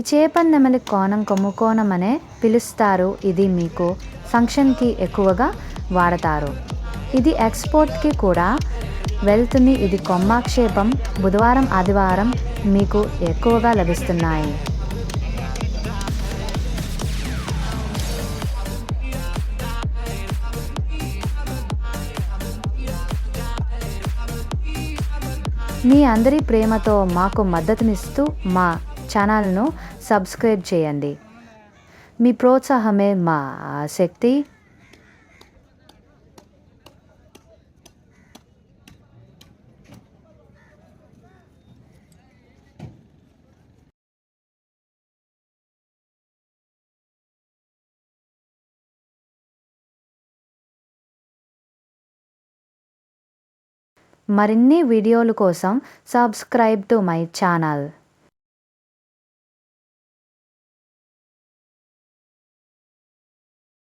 ఈ చేపల నెమలి కోణం కొమ్ము కోణం అనే పిలుస్తారు. ఇది మీకు ఫంక్షన్కి ఎక్కువగా వాడతారు. ఇది ఎక్స్పోర్ట్కి కూడా వెళ్తుంది. ఇది కొమ్మాక్షేపం బుధవారం ఆదివారం మీకు ఎక్కువగా లభిస్తున్నాయి. మీ అందరి ప్రేమతో మాకు మద్దతునిస్తూ మా ఛానల్ను సబ్స్క్రైబ్ చేయండి. మీ ప్రోత్సాహమే మా శక్తి. మరిన్ని వీడియోల కోసం సబ్స్క్రైబ్ టు మై ఛానల్.